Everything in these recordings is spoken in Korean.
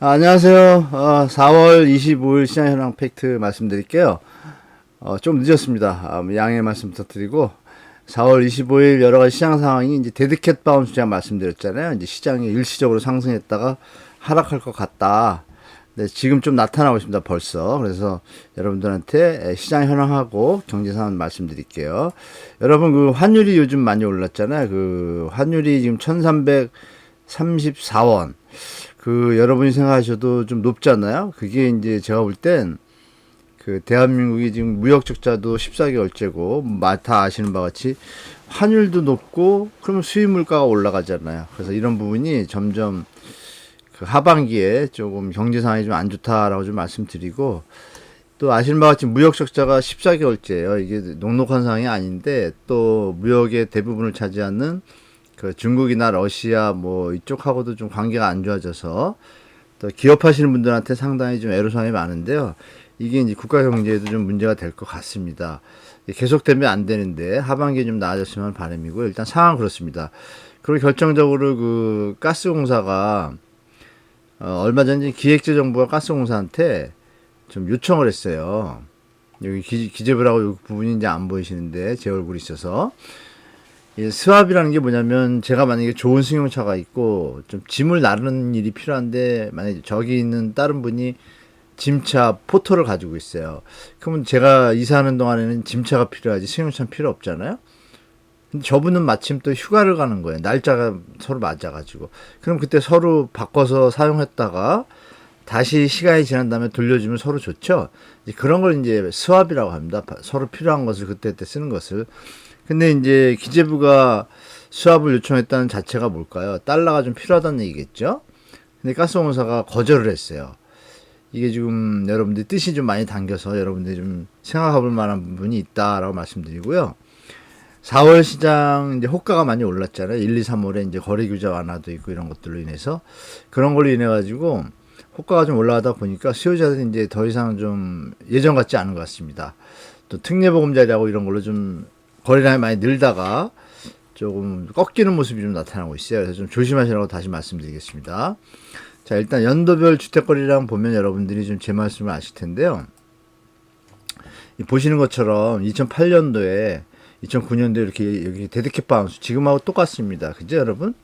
아, 안녕하세요. 어, 4월 25일 시장 현황 팩트 말씀드릴게요. 어, 좀 늦었습니다. 아, 양해 말씀 부탁드리고 4월 25일 여러 가지 시장 상황이 이제 데드캣 바운스 제가 말씀드렸잖아요. 이제 시장이 일시적으로 상승했다가 하락할 것 같다. 네, 지금 좀 나타나고 있습니다. 벌써. 그래서 여러분들한테 시장 현황하고 경제 상황 말씀드릴게요. 여러분 그 환율이 요즘 많이 올랐잖아요. 그 환율이 지금 1334원. 그 여러분이 생각하셔도 좀 높잖아요. 그게 이제 제가 볼 땐 그 대한민국이 지금 무역 적자도 14개월째고 다 아시는 바와 같이 환율도 높고 그러면 수입 물가가 올라가잖아요. 그래서 이런 부분이 점점 그 하반기에 조금 경제 상황이 좀 안 좋다라고 좀 말씀드리고 또 아시는 바와 같이 무역 적자가 14개월째예요. 이게 녹록한 상황이 아닌데 또 무역의 대부분을 차지하는 그 중국이나 러시아 뭐 이쪽하고도 좀 관계가 안 좋아져서 또 기업하시는 분들한테 상당히 좀 애로사항이 많은데요. 이게 이제 국가 경제에도 좀 문제가 될 것 같습니다. 계속되면 안 되는데 하반기에 좀 나아졌으면 바람이고 일단 상황 그렇습니다. 그리고 결정적으로 그 가스공사가 어, 얼마 전에 기획재정부가 가스공사한테 좀 요청을 했어요. 여기 기, 기재부라고 이 부분이 이제 안 보이시는데 제 얼굴이 있어서 이 스왑이라는 게 뭐냐면 제가 만약에 좋은 승용차가 있고 좀 짐을 나르는 일이 필요한데 만약에 저기 있는 다른 분이 짐차 포토를 가지고 있어요. 그러면 제가 이사하는 동안에는 짐차가 필요하지 승용차는 필요 없잖아요. 근데 저분은 마침 또 휴가를 가는 거예요. 날짜가 서로 맞아가지고. 그럼 그때 서로 바꿔서 사용했다가 다시 시간이 지난 다음에 돌려주면 서로 좋죠. 이제 그런 걸 이제 스왑이라고 합니다. 서로 필요한 것을 그때그때 쓰는 것을. 근데 이제 기재부가 수합을 요청했다는 자체가 뭘까요? 달러가 좀 필요하다는 얘기겠죠? 근데 가스공사가 거절을 했어요. 이게 지금 여러분들 뜻이 좀 많이 당겨서 여러분들이 좀 생각해 볼 만한 부분이 있다라고 말씀드리고요. 4월 시장 이제 호가가 많이 올랐잖아요. 1, 2, 3월에 이제 거래 규제 완화도 있고 이런 것들로 인해서 그런 걸로 인해 가지고 호가가 좀 올라가다 보니까 수요자들이 이제 더 이상 좀 예전 같지 않은 것 같습니다. 또 특례보금자리하고 이런 걸로 좀 거래량이 많이 늘다가 조금 꺾이는 모습이 좀 나타나고 있어요. 그래서 좀 조심하시라고 다시 말씀드리겠습니다. 자, 일단 연도별 주택거래량 보면 여러분들이 좀 제 말씀을 아실 텐데요. 보시는 것처럼 2008년도에 2009년도에 이렇게 여기 데드캣 바운스 지금하고 똑같습니다. 그죠, 여러분?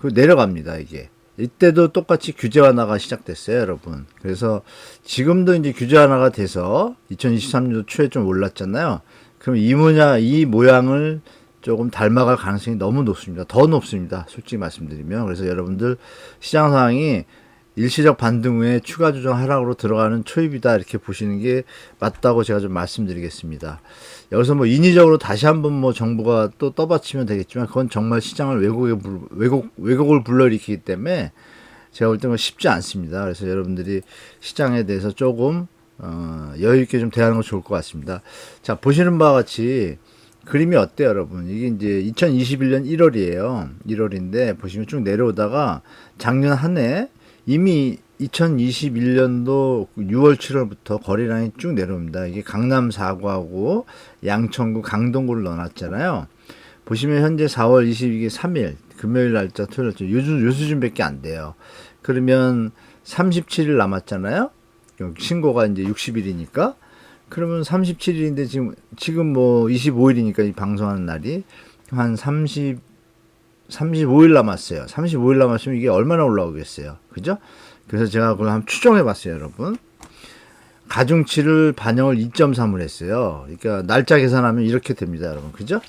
그 내려갑니다, 이게. 이때도 똑같이 규제 완화가 시작됐어요, 여러분. 그래서 지금도 이제 규제 완화가 돼서 2023년도 초에 좀 올랐잖아요. 그럼 이 모양, 이 모양을 조금 닮아갈 가능성이 너무 높습니다. 더 높습니다. 솔직히 말씀드리면. 그래서 여러분들 시장 상황이 일시적 반등 후에 추가 조정 하락으로 들어가는 초입이다 이렇게 보시는 게 맞다고 제가 좀 말씀드리겠습니다. 여기서 뭐 인위적으로 다시 한번 뭐 정부가 또 떠받치면 되겠지만 그건 정말 시장을 왜곡에 왜곡 왜곡을 불러일으키기 때문에 제가 볼 때는 쉽지 않습니다. 그래서 여러분들이 시장에 대해서 조금 어, 여유 있게 좀 대하는 거 좋을 것 같습니다. 자 보시는 바와 같이 그림이 어때요, 여러분? 이게 이제 2021년 1월이에요. 1월인데 보시면 쭉 내려오다가 작년 한 해 이미 2021년도 6월 7월부터 거래량이 쭉 내려옵니다. 이게 강남 4구하고 양천구 강동구를 넣어놨잖아요. 보시면 현재 4월 22일 3일 금요일 날짜 토요일 날짜 요즘 요 수준밖에 안 돼요. 그러면 37일 남았잖아요. 신고가 이제 60일이니까 그러면 37일인데 지금 지금 뭐 25일이니까 이 방송하는 날이 한 30, 35일 남았어요. 35일 남았으면 이게 얼마나 올라오겠어요. 그죠? 그래서 제가 그걸 한번 추정해 봤어요, 여러분. 가중치를 반영을 2.3을 했어요. 그러니까 날짜 계산하면 이렇게 됩니다, 여러분. 그죠?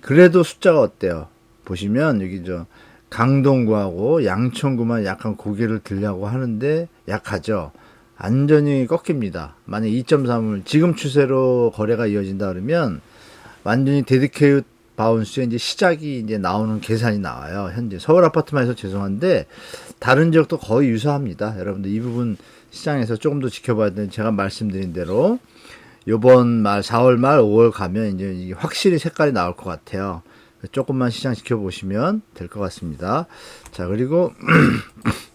그래도 숫자가 어때요? 보시면 여기 저 강동구하고 양천구만 약간 고개를 들려고 하는데 약하죠. 완전히 꺾입니다. 만약 2.3을 지금 추세로 거래가 이어진다 그러면 완전히 데디케이트 바운스의 이제 시작이 이제 나오는 계산이 나와요. 현재 서울 아파트만 해서 죄송한데 다른 지역도 거의 유사합니다. 여러분들 이 부분 시장에서 조금 더 지켜봐야 되는 제가 말씀드린 대로 요번 말 4월 말 5월 가면 이제 확실히 색깔이 나올 것 같아요. 조금만 시장 지켜보시면 될 것 같습니다. 자 그리고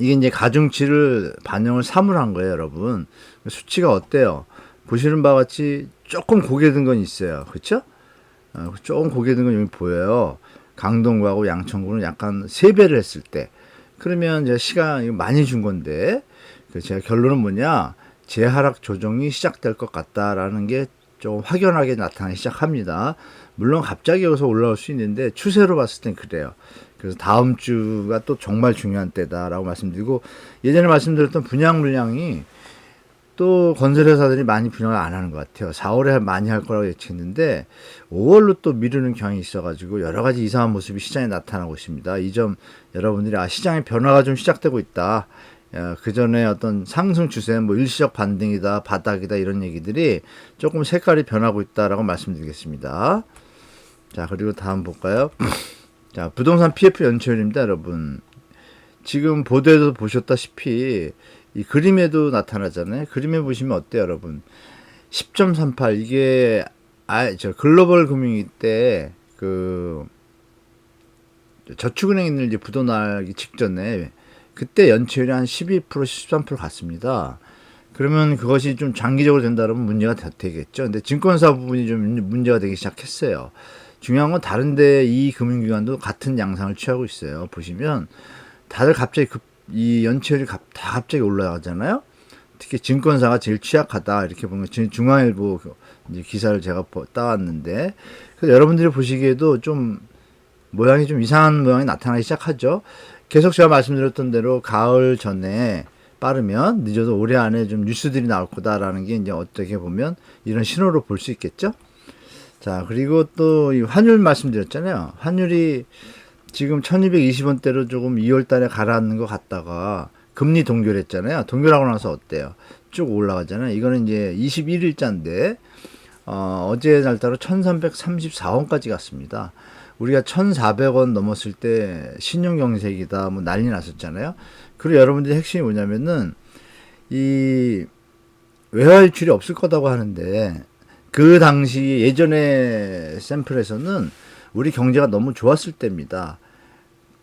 이게 이제 가중치를 반영을 3을 한 거예요, 여러분. 수치가 어때요? 보시는 바와 같이 조금 고개 든 건 있어요. 그렇죠? 어, 조금 고개 든 건 여기 보여요. 강동구하고 양천구는 약간 3배를 했을 때. 그러면 이제 시간 많이 준 건데 그 제가 결론은 뭐냐 재하락 조정이 시작될 것 같다라는 게 좀 확연하게 나타나기 시작합니다. 물론 갑자기 여기서 올라올 수 있는데 추세로 봤을 땐 그래요. 그래서 다음 주가 또 정말 중요한 때다라고 말씀드리고 예전에 말씀드렸던 분양 물량이 또 건설회사들이 많이 분양을 안 하는 것 같아요. 4월에 많이 할 거라고 예측했는데 5월로 또 미루는 경향이 있어가지고 여러 가지 이상한 모습이 시장에 나타나고 있습니다. 이 점 여러분들이 아 시장의 변화가 좀 시작되고 있다. 그 전에 어떤 상승 추세, 뭐 일시적 반등이다, 바닥이다 이런 얘기들이 조금 색깔이 변하고 있다라고 말씀드리겠습니다. 자 그리고 다음 볼까요? 자 부동산 PF 연체율입니다, 여러분. 지금 보도에도 보셨다시피 이 그림에도 나타나잖아요. 그림에 보시면 어때요, 여러분? 10.38 이게 아 저 글로벌 금융위 때 그 저축은행인들 이제 부도 나기 직전에 그때 연체율이 한 12% 13% 갔습니다. 그러면 그것이 좀 장기적으로 된다면 문제가 되겠죠. 근데 증권사 부분이 좀 문제가 되기 시작했어요. 중요한 건 다른데 이 금융기관도 같은 양상을 취하고 있어요. 보시면 다들 갑자기 급, 이 연체율이 다 갑자기 올라가잖아요. 특히 증권사가 제일 취약하다 이렇게 보면 중앙일보 기사를 제가 따왔는데 여러분들이 보시기에도 좀 모양이 좀 이상한 모양이 나타나기 시작하죠. 계속 제가 말씀드렸던 대로 가을 전에 빠르면 늦어도 올해 안에 좀 뉴스들이 나올 거다라는 게 이제 어떻게 보면 이런 신호로 볼 수 있겠죠. 자, 그리고 또 이 환율 말씀드렸잖아요. 환율이 지금 1220원대로 조금 2월 달에 가라앉는 것 같다가 금리 동결했잖아요. 동결하고 나서 어때요? 쭉 올라가잖아요. 이거는 이제 21일자인데, 어, 어제 날 따라 1334원까지 갔습니다. 우리가 1,400원 넘었을 때 신용 경색이다 뭐 난리 났었잖아요. 그리고 여러분들이 핵심이 뭐냐면은 이 외화 유출이 없을 거다고 하는데 그 당시 예전에 샘플에서는 우리 경제가 너무 좋았을 때입니다.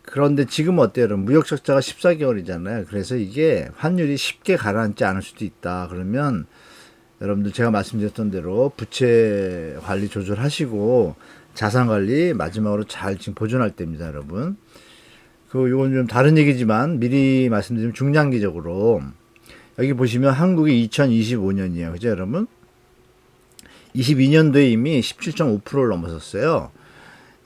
그런데 지금 어때요? 여러분? 무역 적자가 14개월이잖아요. 그래서 이게 환율이 쉽게 가라앉지 않을 수도 있다. 그러면 여러분들 제가 말씀드렸던 대로 부채 관리 조절하시고 자산 관리 마지막으로 잘 지금 보존할 때입니다, 여러분. 그 요건 좀 다른 얘기지만 미리 말씀드리면 중장기적으로 여기 보시면 한국이 2025년이에요. 그죠, 여러분? 22년도에 이미 17.5%를 넘어섰어요.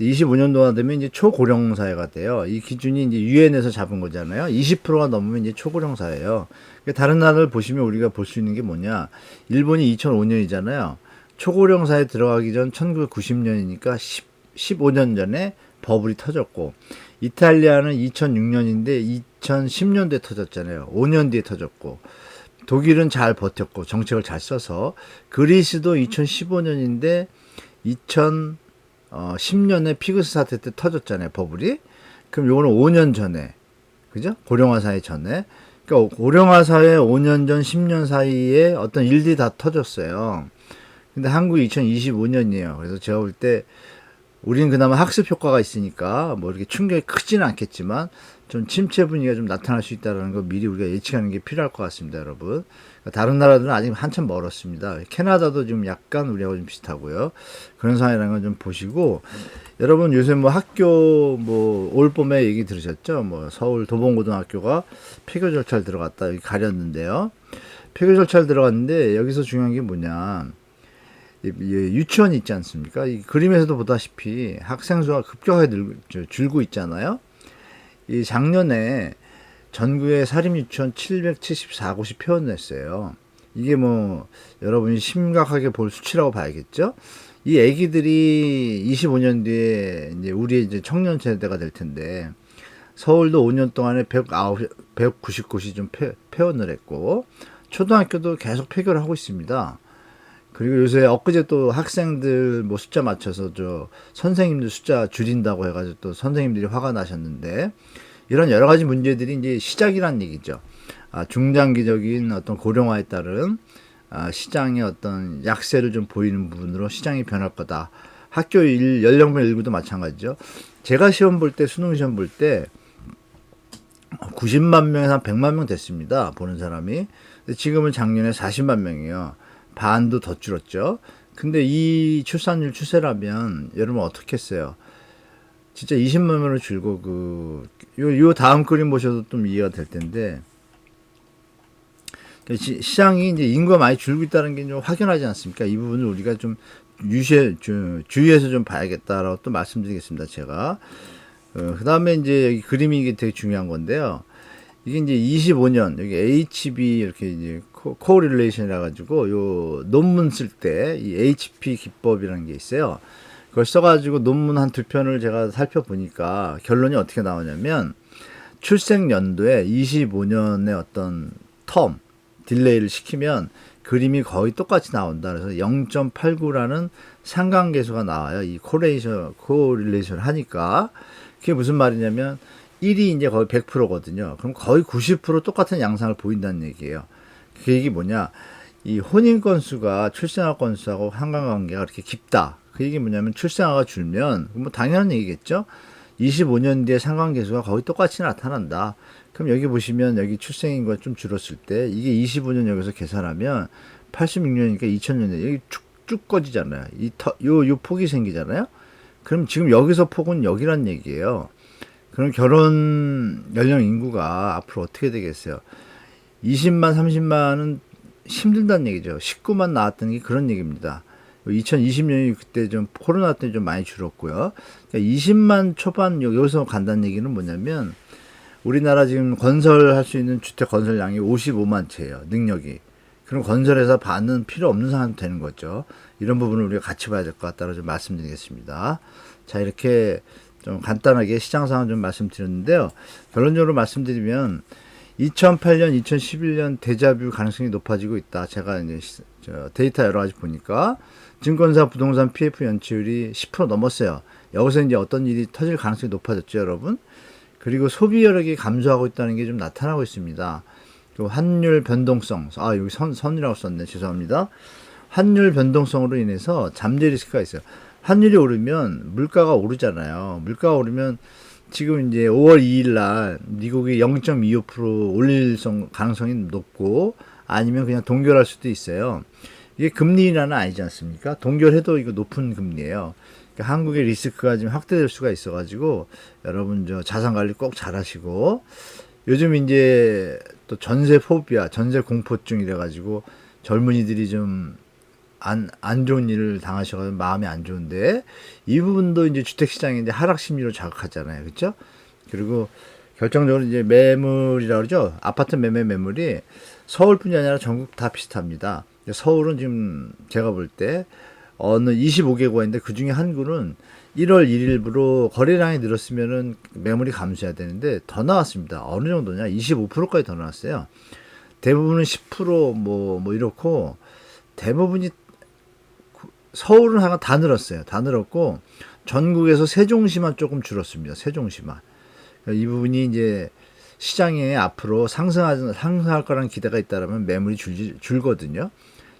25년도가 되면 이제 초고령 사회가 돼요. 이 기준이 이제 유엔에서 잡은 거잖아요. 20%가 넘으면 이제 초고령 사회예요. 그러니까 다른 나라를 보시면 우리가 볼 수 있는 게 뭐냐? 일본이 2005년이잖아요. 초고령 사회 들어가기 전 1990년이니까 10, 15년 전에 버블이 터졌고 이탈리아는 2006년인데 2010년도에 터졌잖아요. 5년 뒤에 터졌고 독일은 잘 버텼고 정책을 잘 써서 그리스도 2015년인데 2010년에 피그스 사태 때 터졌잖아요. 버블이. 그럼 요거는 5년 전에 그죠? 고령화 사회 전에 그러니까 고령화 사회 5년 전 10년 사이에 어떤 일들이 다 터졌어요. 근데 한국이 2025년이에요. 그래서 제가 볼때 우리는 그나마 학습 효과가 있으니까 뭐 이렇게 충격이 크지는 않겠지만 좀 침체 분위기가 좀 나타날 수 있다는 거 미리 우리가 예측하는 게 필요할 것 같습니다, 여러분. 그러니까 다른 나라들은 아직 한참 멀었습니다. 캐나다도 좀 약간 우리하고 좀 비슷하고요. 그런 상황이라는 걸좀 보시고 여러분 요새 뭐 학교 뭐 올 봄에 얘기 들으셨죠? 뭐 서울 도봉고등학교가 폐교 절차를 들어갔다 여기 가렸는데요. 폐교 절차를 들어갔는데 여기서 중요한 게 뭐냐? 유치원 있지 않습니까? 이 그림에서도 보다시피 학생 수가 급격하게 늘, 줄고 있잖아요. 이 작년에 전국에 사립유치원 774곳이 폐원됐어요. 이게 뭐 여러분이 심각하게 볼 수치라고 봐야겠죠. 이 아기들이 25년 뒤에 이제 우리의 이제 청년 세대가 될 텐데 서울도 5년 동안에 109, 190곳이 좀 폐, 폐원을 했고 초등학교도 계속 폐교를 하고 있습니다. 그리고 요새 엊그제 또 학생들 뭐 숫자 맞춰서 저 선생님들 숫자 줄인다고 해가지고 또 선생님들이 화가 나셨는데 이런 여러 가지 문제들이 이제 시작이란 얘기죠. 아, 중장기적인 어떤 고령화에 따른 아, 시장의 어떤 약세를 좀 보이는 부분으로 시장이 변할 거다. 학교 일, 연령별 일부도 마찬가지죠. 제가 시험 볼 때, 수능 시험 볼 때 90만 명에서 한 100만 명 됐습니다. 보는 사람이. 지금은 작년에 40만 명이에요. 반도 더 줄었죠. 근데 이 출산율 추세라면 여러분 어떻게 했어요? 진짜 20만 명으로 줄고 그 요 요 다음 그림 보셔도 좀 이해가 될 텐데 그 시- 시장이 이제 인구가 많이 줄고 있다는 게 좀 확연하지 않습니까? 이 부분을 우리가 좀 유시해 주, 주의해서 좀 봐야겠다라고 또 말씀드리겠습니다. 제가 어, 그 다음에 이제 여기 그림이 이게 되게 중요한 건데요. 이게 이제 25년 여기 HB 이렇게 이제 코- 코릴레이션이라 가지고 요 논문 쓸 때 이 HP 기법이라는 게 있어요. 그걸 써가지고 논문 한 두 편을 제가 살펴보니까 결론이 어떻게 나오냐면 출생 연도에 25년의 어떤 텀 딜레이를 시키면 그림이 거의 똑같이 나온다. 그래서 0.89라는 상관계수가 나와요. 이 코레이션 코릴레이션 하니까 그게 무슨 말이냐면 1이 이제 거의 100%거든요. 그럼 거의 90% 똑같은 양상을 보인다는 얘기예요. 그 얘기 뭐냐? 이 혼인 건수가 출생아 건수하고 상관관계가 그렇게 깊다. 그 얘기 뭐냐면 출생아가 줄면 뭐 당연한 얘기겠죠. 25년 뒤에 상관계수가 거의 똑같이 나타난다. 그럼 여기 보시면 여기 출생인구가 좀 줄었을 때 이게 25년 여기서 계산하면 86년이니까 2000년에 여기 쭉쭉 꺼지잖아요. 이 터, 요, 요 폭이 생기잖아요. 그럼 지금 여기서 폭은 여기란 얘기예요. 그럼 결혼 연령 인구가 앞으로 어떻게 되겠어요? 20만, 30만은 힘들다는 얘기죠. 19만 나왔다는 게 그런 얘기입니다. 2020년이 그때 좀 코로나 때 좀 많이 줄었고요. 그러니까 20만 초반 여기서 간다는 얘기는 뭐냐면 우리나라 지금 건설할 수 있는 주택 건설량이 55만 채예요. 능력이. 그럼 건설회사 반은 필요 없는 상황이 되는 거죠. 이런 부분을 우리가 같이 봐야 될 것 같다고 좀 말씀드리겠습니다. 자, 이렇게 좀 간단하게 시장 상황 좀 말씀드렸는데요. 결론적으로 말씀드리면 2008년, 2011년 대자뷰 가능성이 높아지고 있다. 제가 이제 시- 저 데이터 여러 가지 보니까 증권사 부동산 PF 연체율이 10% 넘었어요. 여기서 이제 어떤 일이 터질 가능성이 높아졌죠, 여러분. 그리고 소비 여력이 감소하고 있다는 게 좀 나타나고 있습니다. 그 환율 변동성, 아 여기 선 선이라고 썼네, 죄송합니다. 환율 변동성으로 인해서 잠재 리스크가 있어요. 환율이 오르면 물가가 오르잖아요. 물가가 오르면 지금 이제 5월 2일 날 미국이 0.25% 올릴 성- 가능성이 높고 아니면 그냥 동결할 수도 있어요. 이게 금리 인하는 아니지 않습니까? 동결해도 이거 높은 금리예요. 그러니까 한국의 리스크가 지금 확대될 수가 있어가지고 여러분 저 자산 관리 꼭 잘하시고 요즘 이제 또 전세 포비아, 전세 공포증 이래가지고 젊은이들이 좀 안, 안 좋은 일을 당하셔가지고 마음이 안 좋은데 이 부분도 이제 주택시장이 이제 하락 심리로 자극하잖아요. 그렇죠? 그리고 결정적으로 이제 매물이라 그러죠. 아파트 매매 매물이 서울뿐이 아니라 전국 다 비슷합니다. 서울은 지금 제가 볼 때 어느 25개구가 있는데 그 중에 한 구는 1월 1일부로 거래량이 늘었으면은 매물이 감소해야 되는데 더 나왔습니다. 어느 정도냐? 25%까지 더 나왔어요. 대부분은 10%뭐 뭐 이렇고 대부분이 서울은 하나 다 늘었어요. 다 늘었고 전국에서 세종시만 조금 줄었습니다. 세종시만. 그러니까 이 부분이 이제 시장에 앞으로 상승하, 상승할 거라는 기대가 있다면 매물이 줄, 줄거든요.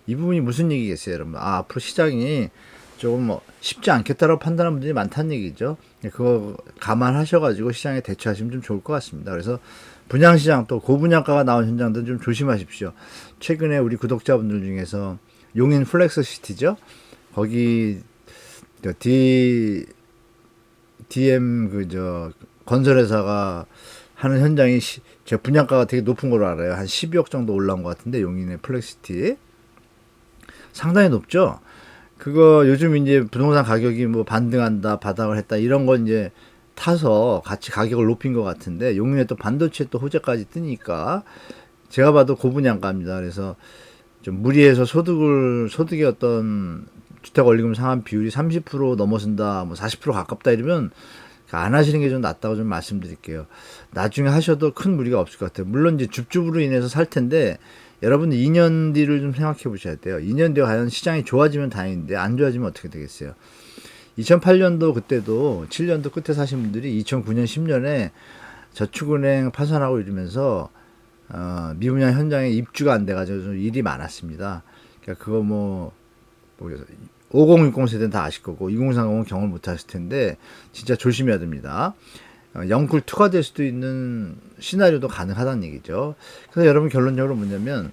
이 부분이 무슨 얘기겠어요, 여러분? 아, 앞으로 시장이 조금 뭐 쉽지 않겠다라고 판단하는 분들이 많다는 얘기죠. 그거 감안하셔가지고 시장에 대처하시면 좀 좋을 것 같습니다. 그래서 분양시장 또 고분양가가 나온 현장들 좀 조심하십시오. 최근에 우리 구독자분들 중에서 용인 플렉스 시티죠. 거기 저 D DM 그 저 건설회사가 하는 현장이 시, 제 분양가가 되게 높은 걸로 알아요. 한 12억 정도 올라온 것 같은데 용인의 플렉시티 상당히 높죠. 그거 요즘 이제 부동산 가격이 뭐 반등한다, 바닥을 했다 이런 건 이제 타서 같이 가격을 높인 것 같은데 용인에 또 반도체 또 호재까지 뜨니까 제가 봐도 고분양가입니다. 그래서 좀 무리해서 소득을 소득의 어떤 주택 원리금 상환 비율이 30% 넘어선다, 뭐 40% 가깝다 이러면 안 하시는 게 좀 낫다고 좀 말씀드릴게요. 나중에 하셔도 큰 무리가 없을 것 같아요. 물론 이제 줍줍으로 인해서 살 텐데 여러분 2년 뒤를 좀 생각해 보셔야 돼요. 2년 뒤에 과연 시장이 좋아지면 다행인데 안 좋아지면 어떻게 되겠어요? 2008년도 그때도 7년도 끝에 사신 분들이 2009년 10년에 저축은행 파산하고 이러면서 어, 미분양 현장에 입주가 안 돼가지고 좀 일이 많았습니다. 그러니까 그거 뭐, 뭐5060 세대는 다 아실 거고 2030은 경험을 못 하실 텐데 진짜 조심해야 됩니다. 어, 영쿨 2가 될 수도 있는 시나리오도 가능하다는 얘기죠. 그래서 여러분 결론적으로 뭐냐면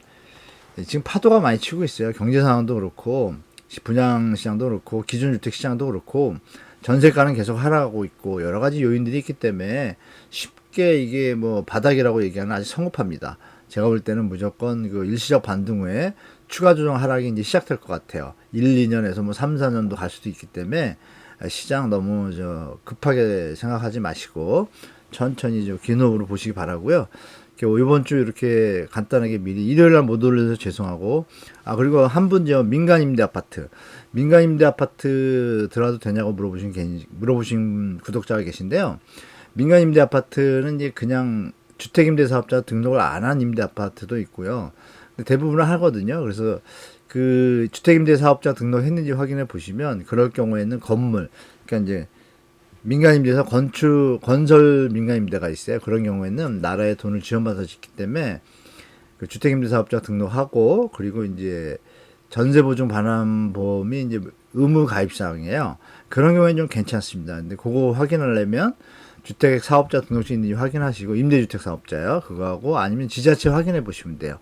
지금 파도가 많이 치고 있어요. 경제 상황도 그렇고 분양 시장도 그렇고 기존 주택 시장도 그렇고 전세가는 계속 하락하고 있고 여러 가지 요인들이 있기 때문에 쉽게 이게 뭐 바닥이라고 얘기하는 아직 성급합니다. 제가 볼 때는 무조건 그 일시적 반등 후에 추가 조정 하락이 이제 시작될 것 같아요. 1, 2년에서 뭐 3, 4년도 갈 수도 있기 때문에 시장 너무 저 급하게 생각하지 마시고 천천히 좀 기노으로 보시기 바라고요. 이번 주 이렇게 간단하게 미리 일요일 날 못 올려서 죄송하고 아 그리고 한 분 저 민간 임대 아파트 민간 임대 아파트 들어가도 되냐고 물어보신 개- 물어보신 구독자가 계신데요. 민간 임대 아파트는 이제 그냥 주택 임대 사업자 등록을 안 한 임대 아파트도 있고요. 근데 대부분은 하거든요. 그래서 그 주택 임대 사업자 등록했는지 확인해 보시면 그럴 경우에는 건물 그러니까 이제 민간임대에서 건축 건설 민간임대가 있어요. 그런 경우에는 나라의 돈을 지원받아서 짓기 때문에 그 주택임대사업자 등록하고 그리고 이제 전세보증 반환보험이 이제 의무 가입 사항이에요. 그런 경우에는 좀 괜찮습니다. 근데 그거 확인하려면 주택 사업자 등록증 있는지 확인하시고 임대주택 사업자요. 그거하고 아니면 지자체 확인해 보시면 돼요.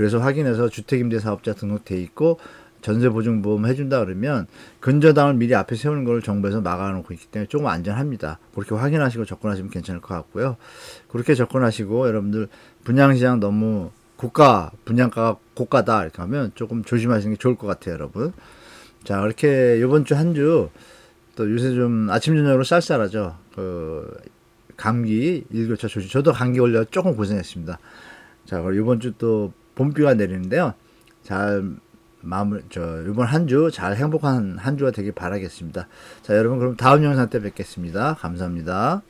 그래서 확인해서 주택임대 사업자 등록돼 있고 전세보증보험 해준다 그러면 근저당을 미리 앞에 세우는 걸 정부에서 막아놓고 있기 때문에 조금 안전합니다. 그렇게 확인하시고 접근하시면 괜찮을 것 같고요. 그렇게 접근하시고 여러분들 분양시장 너무 고가 분양가가 고가다 이렇게 하면 조금 조심하시는 게 좋을 것 같아요, 여러분. 자 이렇게 이번 주 한 주 또 요새 좀 아침 저녁으로 쌀쌀하죠. 그 감기 일교차 조심. 저도 감기 걸려 조금 고생했습니다. 자 그럼 이번 주 또 봄비가 내리는데요. 잘 마무리 저 이번 한 주 잘 행복한 한 주가 되길 바라겠습니다. 자 여러분 그럼 다음 영상 때 뵙겠습니다. 감사합니다.